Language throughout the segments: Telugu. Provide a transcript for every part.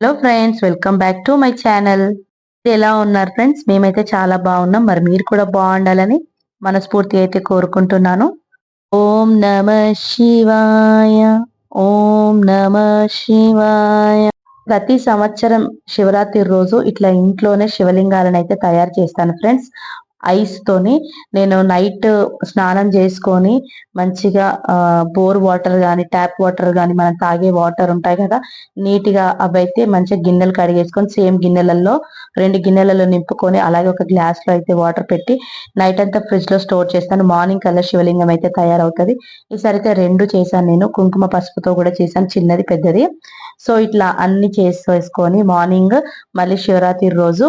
Hello friends welcome back to my channel ఎలా ఉన్నారు ఫ్రెండ్స్ మేమైతే చాలా బాగున్నాం. మరి మీరు కూడా బాగుండాలని మనస్ఫూర్తి అయితే కోరుకుంటున్నాను. ఓం నమ శివాయ. ఓం నమ శివాయ. ప్రతి సంవత్సరం శివరాత్రి రోజు ఇట్లా ఇంట్లోనే శివలింగాలను అయితే తయారు చేస్తాను ఫ్రెండ్స్ ఐస్ తోని నేను నైట్ స్నానం చేసుకొని మంచిగా బోర్ వాటర్ కానీ ట్యాప్ వాటర్ కానీ మనం తాగే వాటర్ ఉంటాయి కదా నీట్గా అవైతే మంచిగా గిన్నెలు కడిగేసుకొని సేమ్ గిన్నెలలో రెండు గిన్నెలలో నింపుకొని అలాగే ఒక గ్లాస్లో అయితే వాటర్ పెట్టి నైట్ అంతా ఫ్రిడ్జ్లో స్టోర్ చేస్తాను. మార్నింగ్ కల్లా శివలింగం అయితే తయారవుతుంది. ఈసారి అయితే రెండు చేశాను నేను. కుంకుమ పసుపుతో కూడా చేశాను. చిన్నది పెద్దది. సో ఇట్లా అన్ని చేసేసుకొని మార్నింగ్ మళ్ళీ శివరాత్రి రోజు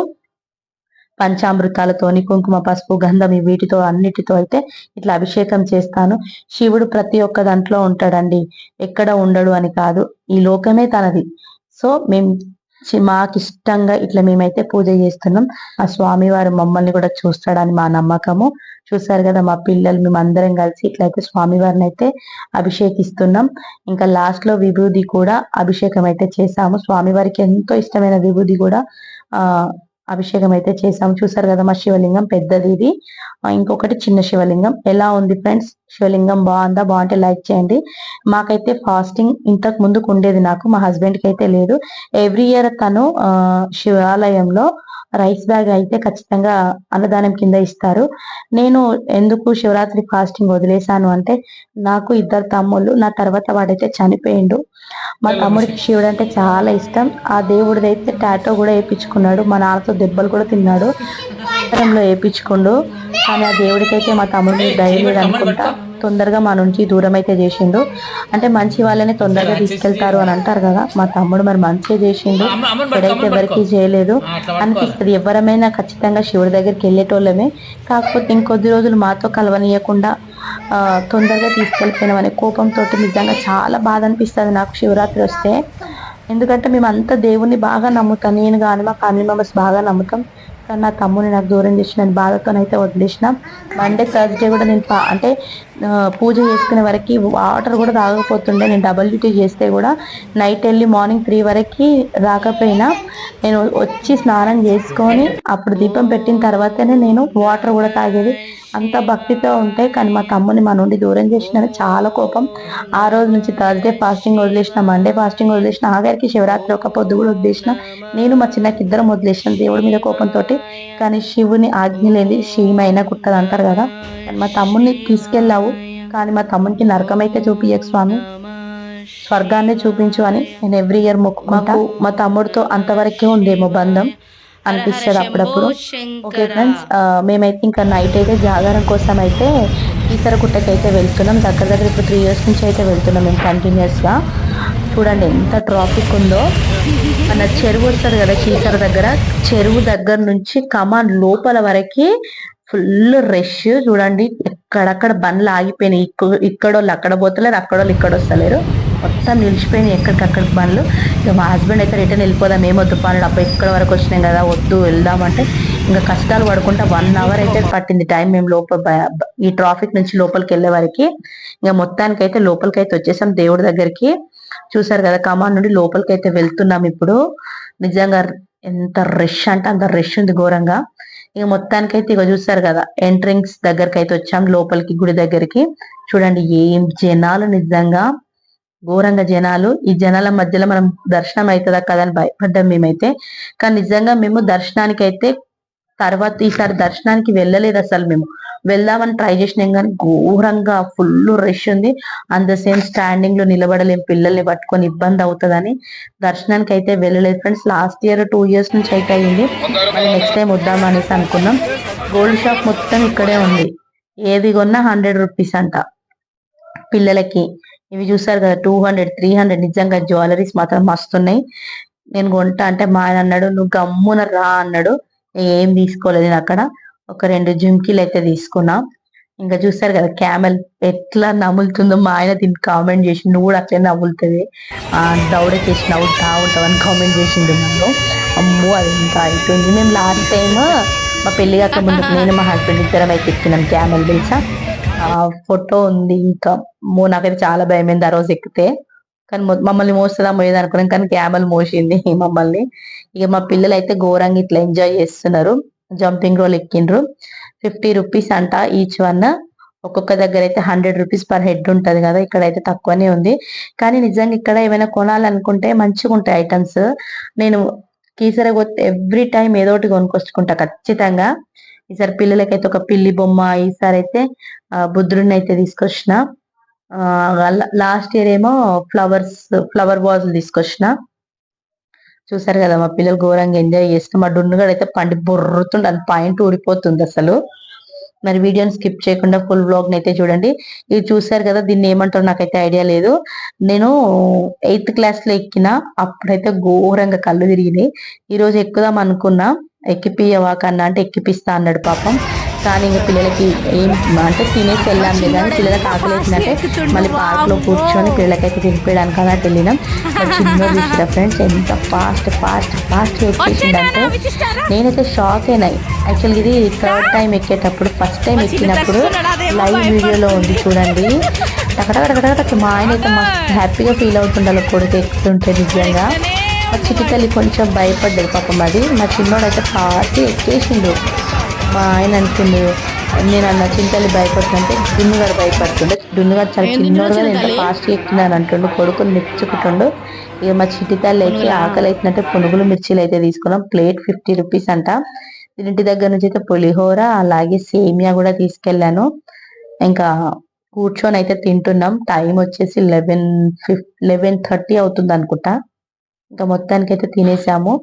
పంచామృతాలతోని కుంకుమ పసుపు గంధం వీటితో అన్నిటితో అయితే ఇట్లా అభిషేకం చేస్తాను. శివుడు ప్రతి ఒక్క దాంట్లో ఉంటాడండి. ఎక్కడ ఉండడు అని కాదు. ఈ లోకమే తనది. సో మేము మాకు ఇష్టంగా ఇట్లా మేమైతే పూజ చేస్తున్నాం. ఆ స్వామివారు మమ్మల్ని కూడా చూస్తాడని మా నమ్మకము. చూసారు కదా మా పిల్లలు మేము అందరం కలిసి ఇట్లయితే స్వామి అయితే అభిషేకిస్తున్నాం. ఇంకా లాస్ట్లో విభూది కూడా అభిషేకం అయితే చేసాము స్వామివారికి ఎంతో ఇష్టమైన విభూది కూడా ఆ అభిషేకం అయితే చేసాము చూసారు కదా మా శివలింగం పెద్దది ఇది. ఇంకొకటి చిన్న శివలింగం. ఎలా ఉంది ఫ్రెండ్స్? శివలింగం బాగుందా? బాగుంటే లైక్ చేయండి. మాకైతే ఫాస్టింగ్ ఇంతకు ముందుకు ఉండేది నాకు. మా హస్బెండ్కి అయితే లేదు. ఎవ్రీ ఇయర్ తను శివాలయంలో రైస్ బ్యాగ్ అయితే ఖచ్చితంగా అన్నదానం కింద ఇస్తారు. నేను ఎందుకు శివరాత్రి ఫాస్టింగ్ వదిలేశాను అంటే నాకు ఇద్దరు తమ్ముళ్ళు నా తర్వాత వాడైతే చనిపోయిండు. మా తమ్ముడికి శివుడు అంటే చాలా ఇష్టం. ఆ దేవుడిది అయితే టాటో కూడా వేయించుకున్నాడు. మా నాన్నతో దెబ్బలు కూడా తిన్నాడు. లో వేయించుకుండు కానీ ఆ దేవుడికి అయితే మా తమ్ముడిని దయ అనుకుంటా తొందరగా మా నుంచి దూరం అయితే చేసిండు. అంటే మంచి వాళ్ళని తొందరగా తీసుకెళ్తారు అని అంటారు కదా మా తమ్ముడు మరి మంచిగా చేసిండు. ఎక్కడైతే ఎవరికి చేయలేదు. అనిపిస్తుంది ఎవరమైనా ఖచ్చితంగా శివుడి దగ్గరికి వెళ్ళేటోళ్ళమే. కాకపోతే ఇంకొద్ది రోజులు మాతో కలవనీయకుండా తొందరగా తీసుకెళ్ళిపోయినామనే కోపంతో నిజంగా చాలా బాధ అనిపిస్తుంది నాకు శివరాత్రి వస్తే. ఎందుకంటే మేము అంత దేవుణ్ణి బాగా నమ్ముతాం. నేను కానీ మా ఫ్యామిలీ మెంబర్స్ బాగా నమ్ముతాం. నా తమ్ముని నాకు దూరం చేసి నేను బాధతోనైతే వదిలేసిన. మండే థర్స్డే కూడా నేను అంటే పూజ చేసుకునే వరకు వాటర్ కూడా రాకపోతుండే నేను డబల్ డ్యూటీ చేస్తే కూడా నైట్ వెళ్ళి మార్నింగ్ త్రీ వరకు రాకపోయినా నేను వచ్చి స్నానం చేసుకొని అప్పుడు దీపం పెట్టిన తర్వాతనే నేను వాటర్ కూడా తాగేది. అంత భక్తితో ఉంటే కానీ మా తమ్ముని మా నుండి దూరం చేసిన చాలా కోపం. ఆ రోజు నుంచి థర్స్డే ఫాస్టింగ్ వదిలేసిన మండే ఫాస్టింగ్ వదిలేసిన ఆఖరికి శివరాత్రి ఒక పొద్దు కూడా వదిలేసిన. నేను మా చిన్నకి ఇద్దరం వదిలేసిన దేవుడి మీద కోపంతో కానీ శివుని ఆజ్ఞ లేని శివమైనా కుట్టదు అంటారు కదా. మా తమ్ముడిని తీసుకెళ్ళావు. కానీ మా తమ్మునికి నరకం అయితే చూపించక స్వామి. స్వర్గాన్ని చూపించు అని నేను ఎవ్రీ ఇయర్ మొక్కుకుంటా. మా తమ్ముడితో అంతవరకే ఉందేమో బంధం. అనిపిస్తుంది అప్పుడప్పుడు. ఓకే ఫ్రెండ్స్ మేమైతే ఇంకా నైట్ అయితే జాగారం కోసం అయితే గుట్టకి వెళ్తున్నాం. దగ్గర దగ్గర ఇప్పుడు త్రీ ఇయర్స్ నుంచి అయితే వెళ్తున్నాం మేము కంటిన్యూస్గా చూడండి ఎంత ట్రాఫిక్ ఉందో. మన చెరువు వస్తుంది కదా చీసర దగ్గర. చెరువు దగ్గర నుంచి కమాన్ లోపల వరకు ఫుల్ రష్ చూడండి ఎక్కడక్కడ బండ్లు ఆగిపోయినాయి. ఇక్కడోళ్ళు అక్కడ పోతలేరు అక్కడోళ్ళు ఇక్కడ వస్తలేరు మొత్తం నిలిచిపోయినాయి ఎక్కడికక్కడికి బండ్లు. ఇక మా హస్బెండ్ అయితే రిటర్న్ వెళ్ళిపోదాం ఏమొద్దు పనులు అప్పుడు ఎక్కడ వరకు వచ్చినాం కదా వద్దు వెళ్దామంటే. ఇంకా కష్టాలు పడుకుంటా వన్ అవర్ అయితే పట్టింది టైం మేము లోపల ఈ ట్రాఫిక్ నుంచి లోపలికి వెళ్ళే వరకు. ఇంకా మొత్తానికి అయితే లోపలికి అయితే వచ్చేసాం దేవుడి దగ్గరికి. చూసారు కదా కమాన్ నుండి లోపలికి అయితే వెళ్తున్నాం ఇప్పుడు. నిజంగా ఎంత రష్ అంటే అంత రష్ ఉంది ఘోరంగా. ఇక మొత్తానికి అయితే ఇక చూసారు కదా ఎంట్రింగ్స్ దగ్గరికి అయితే వచ్చాం లోపలికి గుడి దగ్గరికి. చూడండి ఏం జనాలు నిజంగా. ఘోరంగా జనాలు ఈ జనాల మధ్యలో మనం దర్శనం అవుతుందా కదా అని భయపడ్డాం మేమైతే. కానీ నిజంగా మేము దర్శనానికి అయితే తర్వాత ఈసారి దర్శనానికి వెళ్ళలేదు అసలు మేము. వెళ్దామని ట్రై చేసినాం కానీ ఘోరంగా ఫుల్ రష్ ఉంది. అంత ద సేమ్ స్టాండింగ్లో నిలబడలేం పిల్లల్ని పట్టుకొని ఇబ్బంది అవుతుందని దర్శనానికి అయితే వెళ్ళలేదు friends last year two years నుంచి అయితే అయింది. మళ్ళీ నెక్స్ట్ టైం వద్దాం అనేసి అనుకున్నాం. గోల్డ్ షాప్ మొత్తం ఇక్కడే ఉంది. ఏది కొన్నా హండ్రెడ్ రూపీస్ అంట. పిల్లలకి ఇవి చూసారు కదా టూ హండ్రెడ్ త్రీ హండ్రెడ్ నిజంగా జ్యువెలరీస్ మాత్రం మస్తున్నాయి. నేను కొంటా అంటే మా ఆయన అన్నాడు నువ్వు గమ్మున రా అన్నాడు. ఏం తీసుకోలేదు నేను అక్కడ. ఒక రెండు జుంకీలు అయితే తీసుకున్నా. ఇంకా చూస్తారు కదా క్యామెల్ ఎట్లా నములుతుందో మా ఆయన దీన్ని కామెంట్ చేసి నువ్వు కూడా అట్లే నవ్వులుతుంది దౌడ చేసి నవ్వుతా ఉంటావు అని కామెంట్ చేసిండు నన్ను. అమ్మో అది ఇంకా అయిపోయింది. మేము లాస్ట్ టైం మా పెళ్ళి కాక ముందు నేను మా హస్బెండ్ ఇద్దరం అయితే ఎక్కినాం క్యామెల్ తెలుసా? ఫోటో ఉంది. ఇంకా నాకైతే చాలా భయమైంది ఆ రోజు ఎక్కితే. కానీ మమ్మల్ని మోస్తుందా మోయేది అనుకున్నాం. కానీ క్యామల్ మోసింది మమ్మల్ని. ఇక మా పిల్లలు అయితే ఘోరంగా ఇట్లా ఎంజాయ్ చేస్తున్నారు. జంపింగ్ రోల్ ఎక్కిండ్రు. ఫిఫ్టీ రూపీస్ అంట ఈచ్ వన్. ఒక్కొక్క దగ్గర అయితే హండ్రెడ్ రూపీస్ పర్ హెడ్ ఉంటుంది కదా. ఇక్కడ అయితే తక్కువనే ఉంది. కానీ నిజంగా ఇక్కడ ఏమైనా కొనాలనుకుంటే మంచిగా ఉంటాయి ఐటమ్స్. నేను కీసర ఎవ్రీ టైం ఏదో ఒకటి కొనుక్కొచ్చుకుంటా ఖచ్చితంగా. ఈసారి పిల్లలకైతే ఒక పిల్లి బొమ్మ ఈసారి అయితే బుద్ధుడిని అయితే తీసుకొచ్చిన. లాస్ట్ ఇయర్ ఏమో ఫ్లవర్స్ ఫ్లవర్ వాజులు తీసుకొచ్చిన. చూసారు కదా మా పిల్లలు ఘోరంగా ఎంజాయ్ చేస్తున్నారు. మా డున్నుగాడు అయితే పండి బొర్రుతుండ అది పాయింట్ ఊడిపోతుంది అసలు. మరి వీడియోని స్కిప్ చేయకుండా ఫుల్ వ్లాగ్ అయితే చూడండి. ఇది చూసారు కదా దీన్ని ఏమంటారు నాకైతే ఐడియా లేదు. నేను ఎయిత్ క్లాస్లో ఎక్కిన అప్పుడైతే ఘోరంగా కళ్ళు తిరిగినాయి. ఈరోజు ఎక్కుదాం అనుకున్నా. ఎక్కిపియవా కన్నా అంటే ఎక్కిపిస్తా అన్నాడు పాపం. కానీ ఇంకా పిల్లలకి ఏం అంటే తినేసి వెళ్ళాం లేదా పిల్లలకి ఆకలి వేసినట్టే మళ్ళీ పార్క్లో కూర్చొని పిల్లలకైతే తినిపించడానికి అన్నట్టు వెళ్ళినాం. చిన్న చూసిన ఫ్రెండ్స్ ఎంత ఫాస్ట్ ఫాస్ట్ ఫాస్ట్ ఎక్కేసిందంటే నేనైతే షాక్ అయినా. యాక్చువల్గా ఇది థర్డ్ టైం ఎక్కేటప్పుడు ఫస్ట్ టైం ఎక్కినప్పుడు లైవ్ వీడియోలో ఉంది చూడండి. టకటకటకటక మా ఆయన అయితే మస్తు హ్యాపీగా ఫీల్ అవుతుండాలి కొడుకు ఎక్కుతుంటే నిజంగా. మా చిట్టి తల్లి కొంచెం భయపడ్డది పాపం అది. మా చిన్నోడు అయితే ఫాస్ట్ ఎక్కేసిండు. మా ఆయన అనుకుంది నేను అన్న చింతల్లి భయపడుతుంటే దున్నుగాడు భయపడుతుండే. దున్నుగాడు చాలా చిన్నోడు కదా ఎంత ఫాస్ట్ ఎక్కినాను అంటుండు. కొడుకుని మెచ్చుకుంటుండు. ఇక మా చిట్టి తల్లి అయితే ఆకలి అవుతుందంటే పునుగులు మిర్చీలు అయితే తీసుకున్నాం. ప్లేట్ ఫిఫ్టీ రూపీస్ అంట. ఇంటి దగ్గర నుంచి అయితే పులిహోర అలాగే సేమియా కూడా తీసుకెళ్ళాను. ఇంకా కూర్చొని అయితే తింటున్నాం. టైం వచ్చేసి లెవెన్ ఫిఫ్ లెవెన్ థర్టీ అవుతుంది అనుకుంటా. ఇంకా మొత్తానికి అయితే తినేసాము.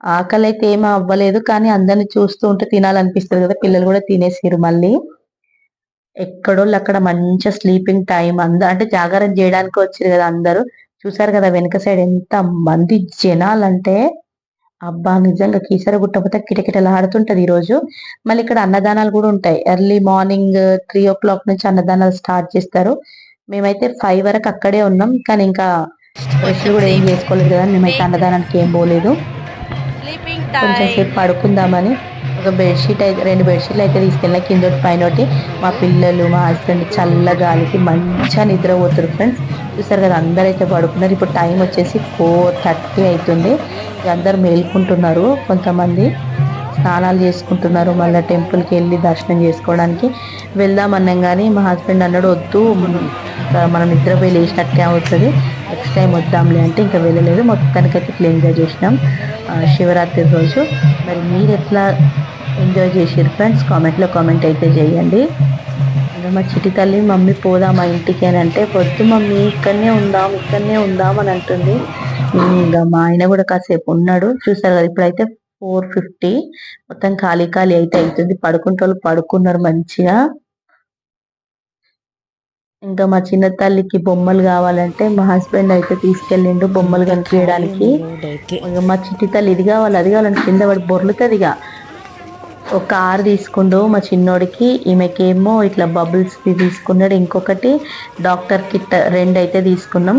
ఆకలి అయితే ఏమీ అవ్వలేదు కానీ అందరిని చూస్తూ ఉంటే తినాలనిపిస్తుంది కదా పిల్లలు కూడా తినేసారు మళ్ళీ. ఎక్కడోళ్ళు అక్కడ మంచిగా స్లీపింగ్ టైం అంద అంటే జాగారం చేయడానికి వచ్చారు కదా అందరూ. చూసారు కదా వెనక సైడ్ ఎంత మంది జనాలంటే అబ్బా నిజంగా కీసర గుట్టపోతే కిటకిటలాడుతుంటది ఈరోజు. మళ్ళీ ఇక్కడ అన్నదానాలు కూడా ఉంటాయి. Early morning three o'clock నుంచి అన్నదానాలు స్టార్ట్ చేస్తారు. మేమైతే ఫైవ్ వరకు అక్కడే ఉన్నాం కానీ ఇంకా బ్రష్ కూడా ఏం చేసుకోలేదు కదా మేమైతే అన్నదానానికి ఏం పోలేదు. కొంచెం సేపు పడుకుందామని ఒక బెడ్షీట్ అయితే రెండు బెడ్షీట్లు అయితే తీసుకెళ్ళిన కింద పైన ఒకటి. మా పిల్లలు మా హస్బెండ్ చల్ల గాలికి మంచిగా నిద్రపోతారు ఫ్రెండ్స్ చూసారు కదా అందరూ అయితే పడుకున్నారు. ఇప్పుడు టైం వచ్చేసి ఫోర్ థర్టీ అవుతుంది అందరు మేల్కుంటున్నారు కొంతమంది. స్నానాలు చేసుకుంటున్నారు. మళ్ళీ టెంపుల్కి వెళ్ళి దర్శనం చేసుకోవడానికి. వెళ్దాం అన్నాం కానీ మా హస్బెండ్ అన్నాడు వద్దు మనం నిద్రపోయి లేచినట్టే అవుతుంది. నెక్స్ట్ టైం వద్దాంలే అంటే ఇంకా వెళ్ళలేదు. మొత్తానికైతే ఇట్లా ఎంజాయ్ చేసినాం. శివరాత్రి రోజు. మరి మీరు ఎట్లా ఎంజాయ్ చేసారు ఫ్రెండ్స్ కామెంట్లో కామెంట్ అయితే చేయండి. ఇంకా మా చిటి తల్లి మమ్మీ పోదాం మా ఇంటికి అని అంటే పొద్దు మమ్మీ ఇక్కడనే ఉందాం ఇక్కడనే ఉందాం అని అంటుంది. ఇంకా మా ఆయన కూడా కాసేపు ఉన్నాడు. చూసారు కదా ఇప్పుడైతే ఫోర్ ఫిఫ్టీ మొత్తం ఖాళీ ఖాళీ అయితే అవుతుంది పడుకుంటే వాళ్ళు పడుకున్నారు మంచిగా. ఇంకా మా చిన్న తల్లికి బొమ్మలు కావాలంటే మా హస్బెండ్ అయితే తీసుకెళ్ళిండు బొమ్మలు కనిపించడానికి. ఇక మా చిట్టి తల్లి ఇది కావాలి అది కావాలని కింద పడి బొర్లుతుంది ఇక. ఒక కార్ తీసుకుండు మా చిన్నోడికి ఈమెకేమో ఇట్లా బబుల్స్ తీసుకున్నాడు. ఇంకొకటి డాక్టర్ కిట్ రెండు అయితే తీసుకున్నాం.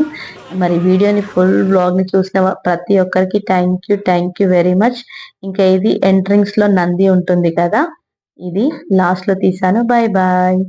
మరి వీడియోని ఫుల్ బ్లాగ్ని చూసిన ప్రతి ఒక్కరికి thank you thank you very much ఇంకా ఇది ఎంట్రింగ్స్లో నంది ఉంటుంది కదా ఇది లాస్ట్లో తీసాను. Bye bye